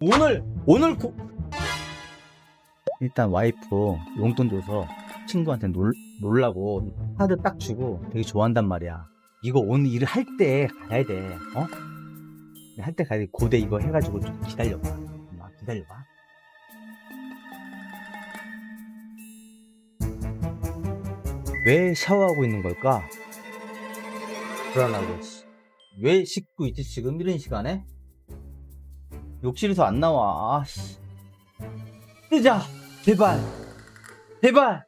오늘 오늘 고... 일단 와이프 용돈 줘서 친구한테 놀, 놀라고 카드 딱 주고 되게 좋아한단 말이야 이거 오늘 일을 할 때 가야 돼 어? 할 때 가야 돼 고대 이거 해가지고 좀 기다려봐 엄마 기다려봐 왜 샤워하고 있는 걸까? 불안하고 씨. 왜 씻고 있지 지금 이런 시간에? 욕실에서 안 나와. 아씨. 뜨자. 제발. 제발.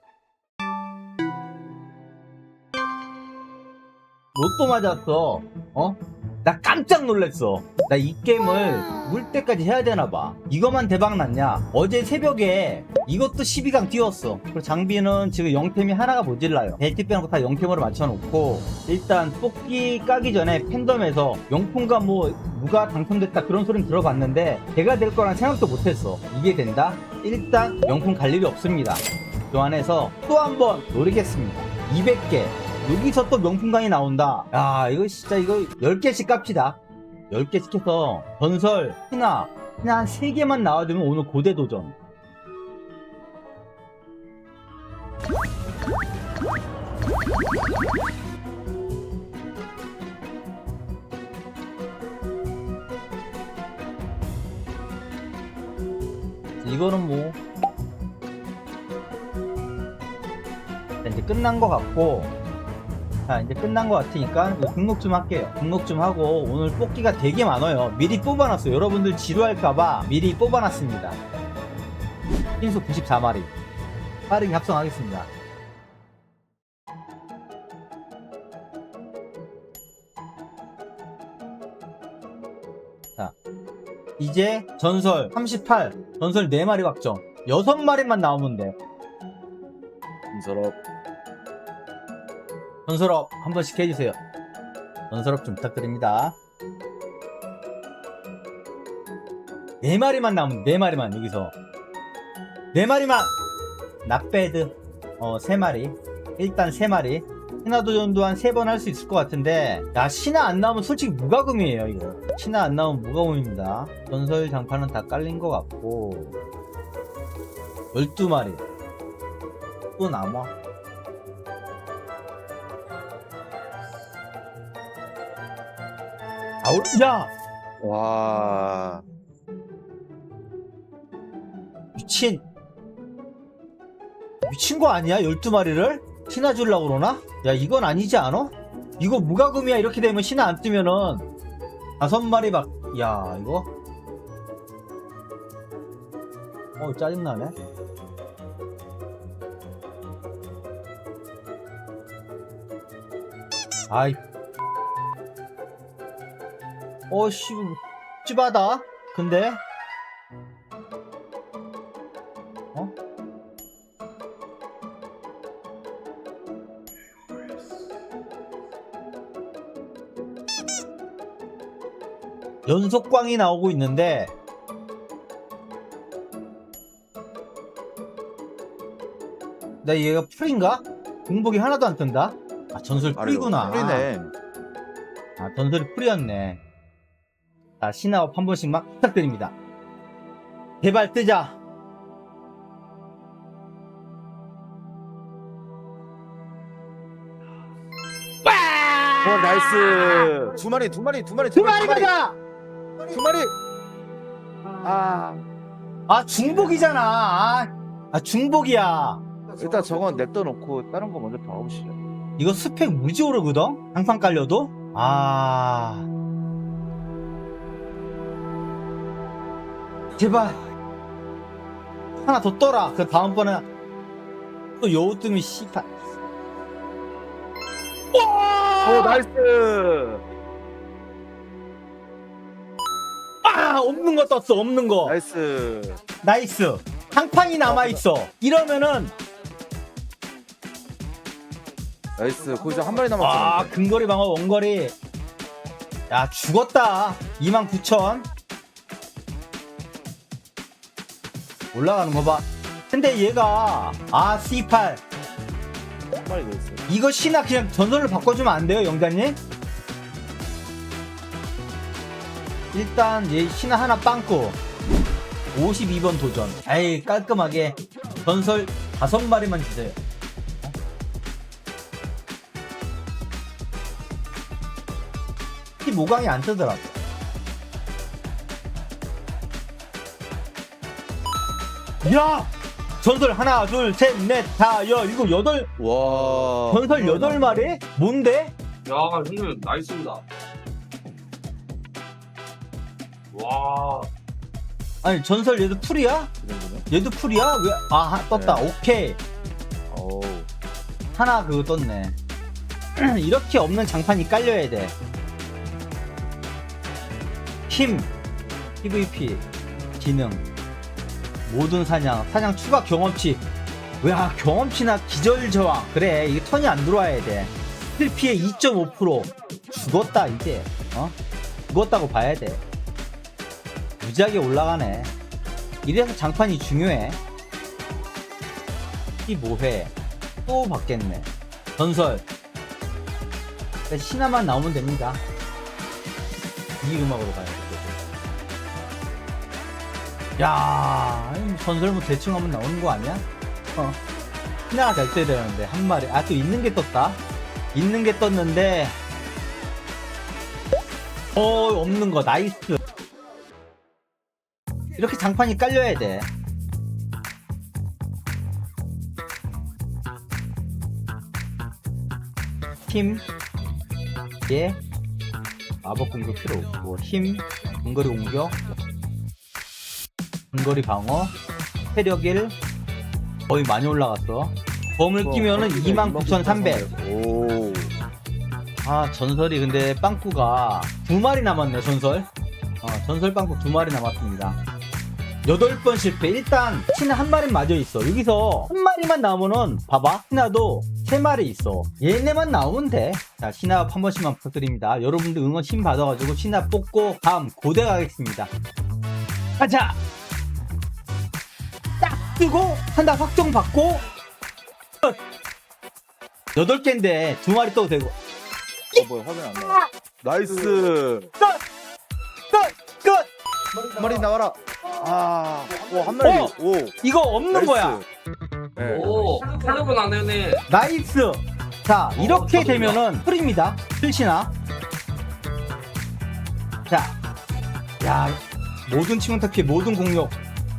로또 맞았어. 어? 나 깜짝 놀랐어. 나 이 게임을 물 때까지 해야 되나 봐. 이거만 대박 났냐? 어제 새벽에 이것도 12강 띄웠어. 그리고 장비는 지금 영템이 하나가 모질라요. 벨트 빼놓고 다 영템으로 맞춰놓고 일단 뽑기 까기 전에 팬덤에서 용품과 뭐 누가 당첨됐다 그런 소리는 들어봤는데 제가 될 거란 생각도 못했어. 이게 된다? 일단 명품 갈 일이 없습니다. 그 안에서 또 한 번 노리겠습니다. 200개. 여기서 또 명품강이 나온다. 야 이거 진짜 이거 10개씩 깝시다. 10개씩 해서 전설 하나 그냥 한 3개만 나와주면 오늘 고대 도전 이거는 뭐 자, 이제 끝난 것 같고 자 이제 끝난 것 같으니까 등록 좀 할게요. 등록 좀 하고 오늘 뽑기가 되게 많아요. 미리 뽑아놨어요. 여러분들 지루할까봐 미리 뽑아놨습니다. 신수 94마리 빠르게 합성하겠습니다. 자 이제 전설 38 전설 4마리 확정. 6마리만 나오면 돼 서럽 전설업 한 번씩 해주세요. 전설업 좀 부탁드립니다. 네 마리만 남은 네 마리만 여기서. 네 마리만 낙배드 어세 마리 일단 세 마리 신화 도전 도 한세번할 수 있을 것 같은데 야 신화 안 나오면 솔직히 무과금이에요 이거. 신화 안 나오면 무과금입니다. 전설 장판은 다 깔린 것 같고 12마리. 또 남아. 아우 야! 와. 미친 미친 거 아니야? 12마리를? 신화 주려고 그러나? 야 이건 아니지 않아? 이거 무과금이야. 이렇게 되면 신화 안 뜨면은. 다섯 마리 막 야 이거? 어 짜증나네. 아이. 어씨 찝하다. 근데 연속광이 나오고 있는데 나 얘가 풀인가? 공복이 하나도 안 뜬다? 아 전설 풀이구나. 풀이네. 아 전설이 풀이었네. 자 신화업 한 번씩만 부탁드립니다. 제발 뜨자. 어 나이스. 두 마리 두 마리 두 마리 두 마리. 가자 두 마리. 아. 아 중복이잖아. 아, 아 중복이야. 일단 저건 냅둬 놓고 다른 거 먼저 봐보시죠. 이거 스펙 무지 오르거든? 항상 깔려도? 아. 제발. 하나 더 떠라. 그 다음번에 또 여우 뜨면 씨발. 오 나이스 아 없는 거 떴어 없는 거. 나이스. 나이스. 한 판이 남아 있어. 이러면은 나이스. 거기서 한 마리 아 남았어. 근거리 방어 원거리. 야 죽었다. 29,000 올라가는 거봐. 근데 얘가 아 C8 한 마리 더 있어. 이거 신화 그냥 전설로 바꿔주면 안 돼요 영자님? 일단 얘 신화 하나 빵꾸 52번 도전. 에이, 깔끔하게 전설 5마리만 주세요. 어? 15강이 안 뜨더라고. 야! 전설 하나, 둘, 셋, 넷, 다, 여, 일곱, 여덟, 와. 전설 여덟 마리? 뭔데? 야, 형님 나이스입니다. 와, 아니, 전설 얘도 풀이야? 이 정도면? 얘도 풀이야? 왜? 아, 하- 떴다. 오케이. 어우. 하나 그거 떴네. 이렇게 없는 장판이 깔려야 돼. 힘, PVP, 기능, 모든 사냥, 사냥 추가 경험치. 야, 경험치나 기절 저항. 그래, 이게 턴이 안 들어와야 돼. 스킬 피해 2.5% 죽었다 이제. 어? 죽었다고 봐야 돼. 무지하게 올라가네. 이래서 장판이 중요해. 15회 또 받겠네. 전설. 신화만 나오면 됩니다. 이 음악으로 가야 돼. 야, 뭐 전설 뭐 대충 하면 나오는 거 아니야? 어. 신화가 잘 떠야 되는데, 한 마리. 아, 또 있는 게 떴다. 있는 게 떴는데, 어, 없는 거, 나이스. 이렇게 장판이 깔려야 돼. 힘, 예, 마법 공격 필요 없고, 힘, 근거리 공격, 근거리 방어, 체력 1, 거의 많이 올라갔어. 범을 끼면은 29,300. 오. 아, 전설이 근데 빵꾸가 두 마리 남았네, 전설. 어, 전설 빵꾸 두 마리 남았습니다. 여덟 번 실패. 일단, 신화 한 마리 맞아 있어. 여기서 한 마리만 나오면은, 봐봐. 신화도 세 마리 있어. 얘네만 나오면 돼. 자, 신화 한 번씩만 부탁드립니다. 여러분들 응원 힘 받아가지고 신화 뽑고, 다음 고대 가겠습니다. 가자! 딱 뜨고, 한다 확정 받고, 끝! 여덟 개인데, 두 마리 떠도 되고. 어, 뭐야, 화면 안 나와. 나이스. 끝! 끝! 끝! 한 마리 나와라. 아. 오, 한 마리. 어! 오. 이거 없는 거야. 네. 오, 컬러분 안 되네. 나이스. 자, 이렇게 어, 되면은 풀입니다. 풀시나. 자, 야, 모든 치명타 피해, 모든 공격.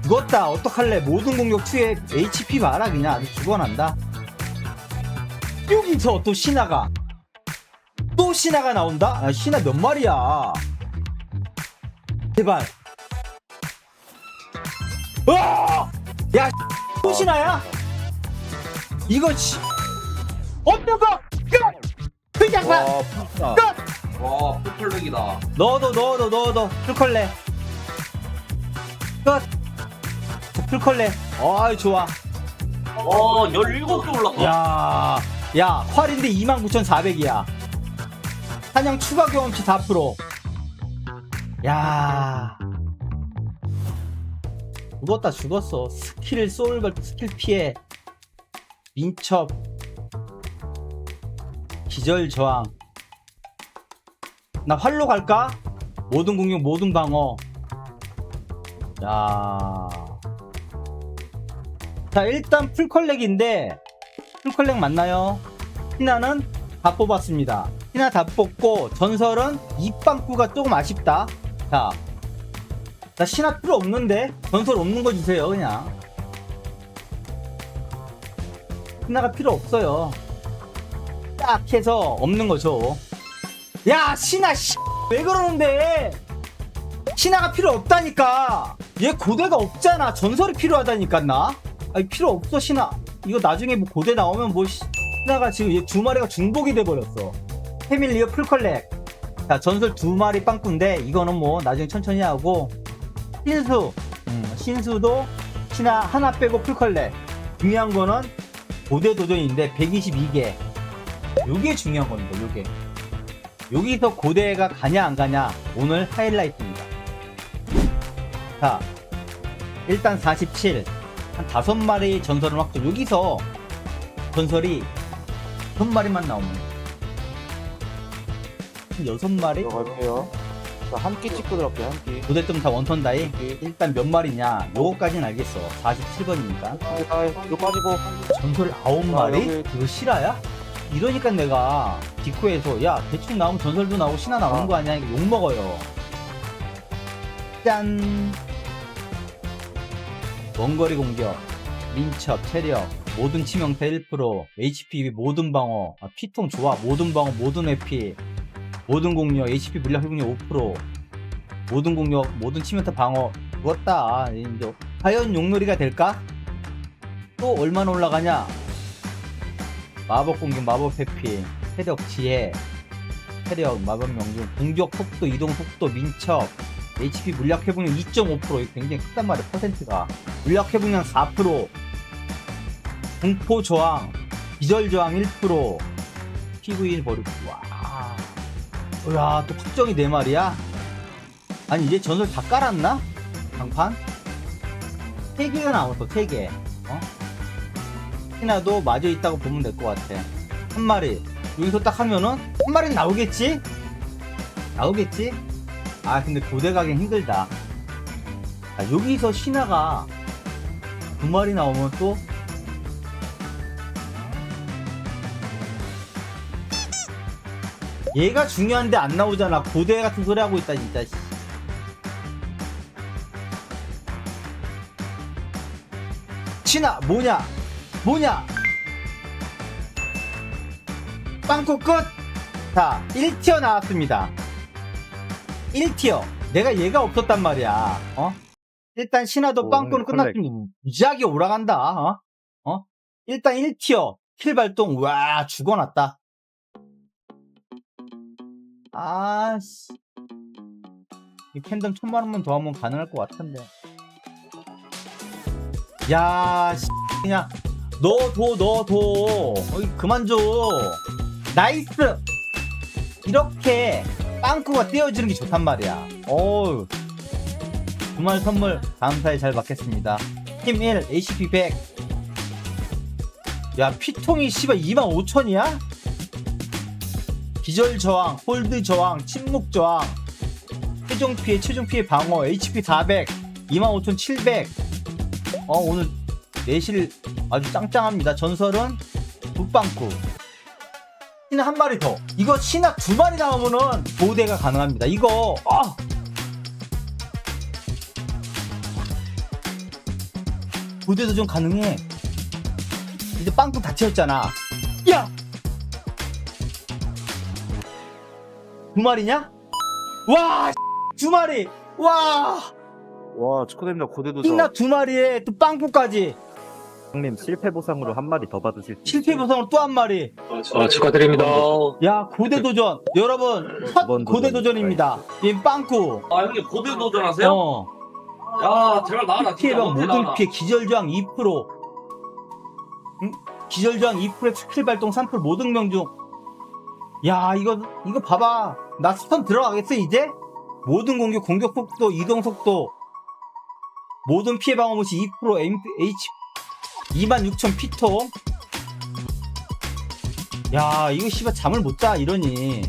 죽었다. 어떡할래? 모든 공격 투에 HP 봐라. 그냥 아주 죽어난다. 여기서 또 신화가. 또 신화가 나온다? 아, 신화 몇 마리야? 제발. 와! 야, 또 신화야? 이거 씨 없는 거 끝! 그냥 와, 푸시나. 끝! 와, 풀컬렉이다. 넣어도 넣어도 넣어도 풀컬레 끝 풀컬레 어이 좋아 와, 17개 올랐다. 야, 야 활인데 29,400이야 사냥 추가 경험치 4%야 죽었다 죽었어. 스킬 소울벌 스킬 피해. 민첩. 기절 저항. 나 활로 갈까? 모든 공격 모든 방어. 야. 자 일단 풀컬렉인데 풀컬렉 맞나요? 희나는 다 뽑았습니다. 희나 다 뽑고 전설은 입방구가 조금 아쉽다. 자, 자 신화 필요 없는데 전설 없는 거 주세요 그냥. 신화가 필요 없어요. 딱 해서 없는 거죠. 야 신화 씨, 왜 그러는데? 신화가 필요 없다니까. 얘 고대가 없잖아. 전설이 필요하다니까 나. 아니 필요 없어 신화 이거 나중에 뭐 고대 나오면 뭐 시- 신화가 지금 얘 두 마리가 중복이 돼버렸어. 패밀리어 풀컬렉. 자 전설 두 마리 빵꾸인데 이거는 뭐 나중에 천천히 하고 신수. 음, 신수도 신화 하나 빼고 풀컬렉 중요한 거는 고대 도전인데 122개. 요게 중요한 겁니다 요게. 여기서 고대가 가냐 안 가냐 오늘 하이라이트입니다. 자 일단 47한 다섯 마리 전설을 확정. 여기서 전설이 다섯 마리만 한 여섯 마리? 들어갈게요. 한 끼 찍고 들어갈게 한 끼. 고대점 다 원턴 다이? 일단 몇 마리냐? 요거까지는 알겠어. 47번이니까. 아, 이거 빠지고. 전설 9마리? 아, 여기- 이거 실화야? 이러니까 내가 디코에서 야 대충 나오면 전설도 나오고 신화 나오는 아. 거 아니야? 이거 욕먹어요. 짠! 원거리 공격. 민첩 체력. 모든 치명타 1% HP 모든 방어. 아, 피통 좋아. 모든 방어 모든 회피 모든 공격 HP 물약 회복력 5% 모든 공격 모든 치명타 방어 죽었다. 이제 과연 용놀이가 될까? 또 얼마나 올라가냐? 마법 공격 마법 회피 체력 지혜 체력 마법 명중 공격 속도 이동 속도 민첩 HP 물약 회복력 2.5% 이거 굉장히 크단 말이야 퍼센트가. 물약 회복량 4% 공포 저항 기절 저항 1% PV1 버리고 와 야, 또 확정이 네 마리야? 아니, 이제 전설 다 깔았나? 장판? 세 개가 나왔어, 세 개. 어? 하나도 맞아 있다고 보면 될 것 같아. 한 마리. 여기서 딱 하면은, 한 마리는 나오겠지? 나오겠지? 아, 근데 고대 가긴 힘들다. 아, 여기서 신화가 두 마리 나오면 또, 얘가 중요한데 안 나오잖아. 고대 같은 소리 하고 있다, 진짜. 씨. 신아, 뭐냐? 뭐냐? 빵꾸 끝! 자, 1티어 나왔습니다. 1티어. 내가 얘가 없었단 말이야. 어? 일단 신화도 오, 빵꾸는 콜렉. 끝났으면 무지하게 오라간다. 어? 어? 일단 1티어. 킬 발동. 와, 죽어놨다. 아씨. 이 팬덤 천만 원만 더 하면 가능할 것 같은데. 야, 씨, 그냥 너도 너도 어이 그만 줘. 나이스. 이렇게 빵꾸가 떼어지는 게 좋단 말이야. 어우. 주말 선물 감사히 잘 받겠습니다. 팀1 ACP 100. 야, 피통이 씨발 25,000이야? 기절 저항, 홀드 저항, 침묵 저항, 최종 피해, 최종 피해 방어, HP 400, 25,700. 어, 오늘 내실 아주 짱짱합니다. 전설은 북방구. 신화 한 마리 더. 이거 신화 두 마리 나오면은 보대가 가능합니다. 이거, 어! 보대도 좀 가능해. 이제 빵꾸 다 채웠잖아. 야! 두 마리냐? 와, 두 마리. 와, 와 축하드립니다 고대 도전. 흰나 두 마리에 또 빵꾸까지. 형님 실패 보상으로 한 마리 더 받으실 수 실패 보상으로 또 한 마리. 아, 축하드립니다. 야, 고대 도전. 여러분, 첫 이번 고대 도전. 도전입니다. 이 빵꾸. 아, 형님 고대 도전하세요? 어. 야, 제발 나와라. 피해 진짜 방 모든 나와라. 피해 기절 저항 2%. 응? 기절 저항 2%에 스킬 발동 3% 모든 명중. 야, 이거 이거 봐봐. 나 스턴 들어가겠어, 이제? 모든 공격 공격 속도, 이동 속도. 모든 피해 방어 무시 2% M, H 26,000 피통. 야, 이거 씨발 잠을 못 자 이러니.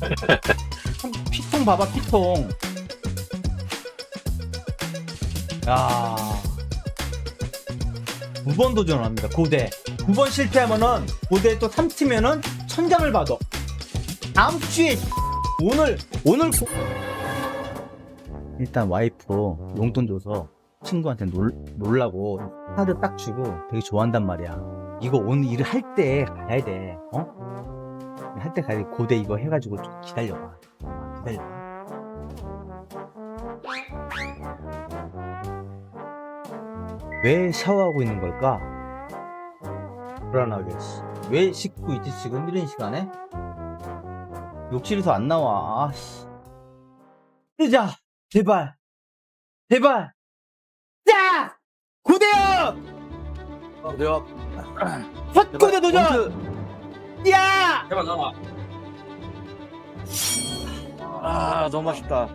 피통 봐봐, 피통. 야. 9번 도전을 합니다. 고대. 9번 실패하면은 고대 또 3티면은 천장을 받아. 다음 주에 오늘 오늘 고... 일단 와이프 용돈 줘서 친구한테 놀, 놀라고 카드 딱 주고 되게 좋아한단 말이야. 이거 오늘 일을 할 때 가야 돼. 어? 할 때 가야 돼. 고대 이거 해가지고 좀 기다려봐. 기다려봐. 왜 샤워하고 있는 걸까? 불안하게. 씨. 왜 씻고 있지 지금 이런 시간에? 욕실에서 안 나와. 아씨. 뜨자. 제발. 제발. 자! 고대현! 내가 첫 고대 도전! 야! 제발 나와. 아 너무 맛있다.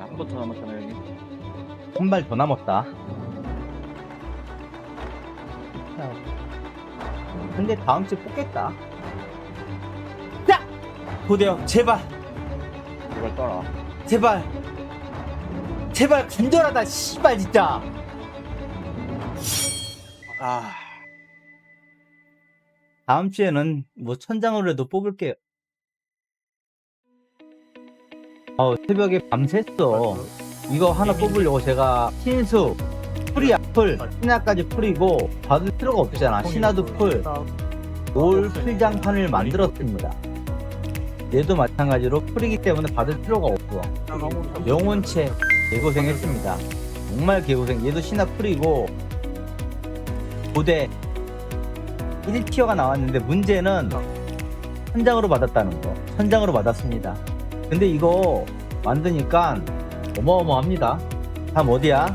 한번더 남았잖아요 형님. 한발 더 남았다. 근데 다음 주에 뽑겠다. 자! 고대 형 제발. 이걸 떠라. 제발. 제발 간절하다 씨발 진짜. 아, 다음 주에는 뭐 천장으로라도 뽑을게요. 어 새벽에 밤샜어. 이거 하나 뽑으려고 제가 신수 풀이야 풀 신화까지 풀이고 받을 필요가 없잖아. 신화도 풀올 풀장판을 만들었습니다 얘도 마찬가지로 풀이기 때문에 받을 필요가 없어 영혼체 개고생했습니다. 정말 개고생. 얘도 신화 풀이고 고대 1티어가 나왔는데 문제는 천장으로 받았다는 거. 천장으로 받았습니다. 근데 이거 만드니까 어마어마합니다. 다음 어디야?